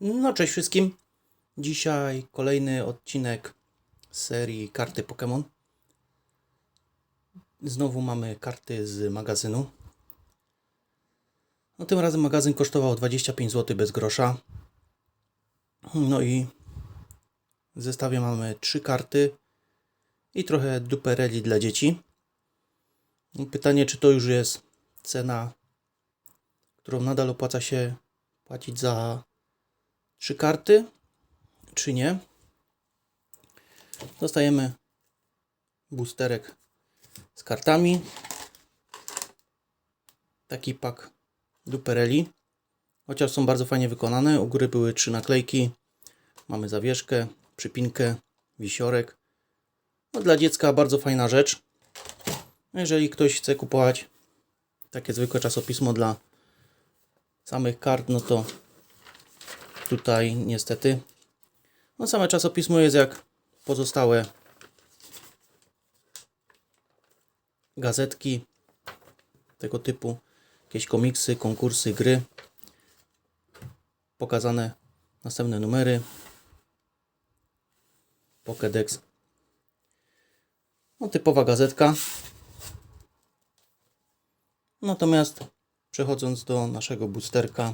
No, cześć wszystkim. Dzisiaj kolejny odcinek serii karty Pokémon. Znowu mamy karty z magazynu. No, tym razem magazyn kosztował 25 zł bez grosza. No i w zestawie mamy trzy karty i trochę dupereli dla dzieci. Pytanie, czy to już jest cena, którą nadal opłaca się płacić za trzy karty, czy nie. Dostajemy boosterek z kartami. Taki pak dupereli. Chociaż są bardzo fajnie wykonane. U góry były trzy naklejki. Mamy zawieszkę, przypinkę, wisiorek. No, dla dziecka bardzo fajna rzecz. Jeżeli ktoś chce kupować takie zwykłe czasopismo dla samych kart, no to tutaj niestety. No same czasopismo jest jak pozostałe gazetki tego typu, jakieś komiksy, konkursy, gry pokazane następne numery. Pokédex. No typowa gazetka. Natomiast przechodząc do naszego boosterka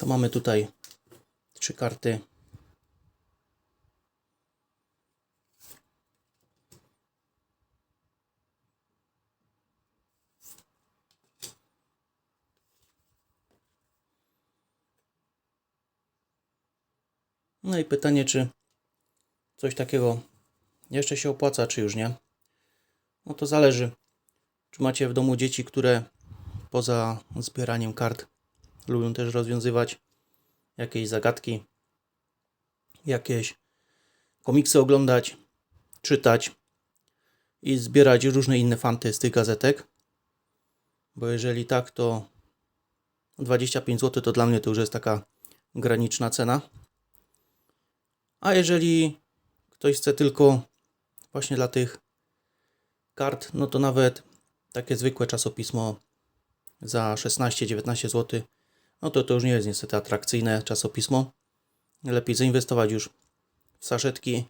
to mamy tutaj trzy karty. No i pytanie, czy coś takiego jeszcze się opłaca, czy już nie? No to zależy. Czy macie w domu dzieci, które poza zbieraniem kart lubią też rozwiązywać jakieś zagadki, jakieś komiksy oglądać, czytać i zbierać różne inne fanty z tych gazetek. Bo jeżeli tak, to 25 zł to dla mnie to już jest taka graniczna cena. A jeżeli ktoś chce tylko właśnie dla tych kart, no to nawet takie zwykłe czasopismo za 16-19 zł no to to już nie jest niestety atrakcyjne czasopismo. Lepiej zainwestować już w saszetki,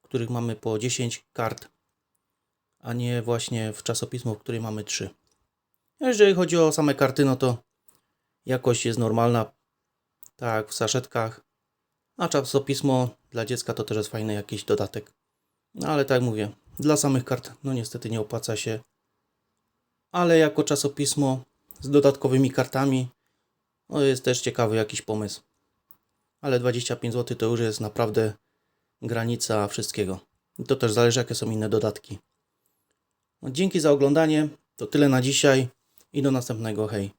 w których mamy po 10 kart, a nie właśnie w czasopismo, w którym mamy 3. Jeżeli chodzi o same karty, no to jakość jest normalna, tak w saszetkach, a czasopismo dla dziecka to też jest fajny jakiś dodatek. No ale tak mówię, dla samych kart no niestety nie opłaca się, ale jako czasopismo z dodatkowymi kartami no jest też ciekawy jakiś pomysł. Ale 25 zł to już jest naprawdę granica wszystkiego. I to też zależy jakie są inne dodatki. No, dzięki za oglądanie. To tyle na dzisiaj i do następnego. Hej.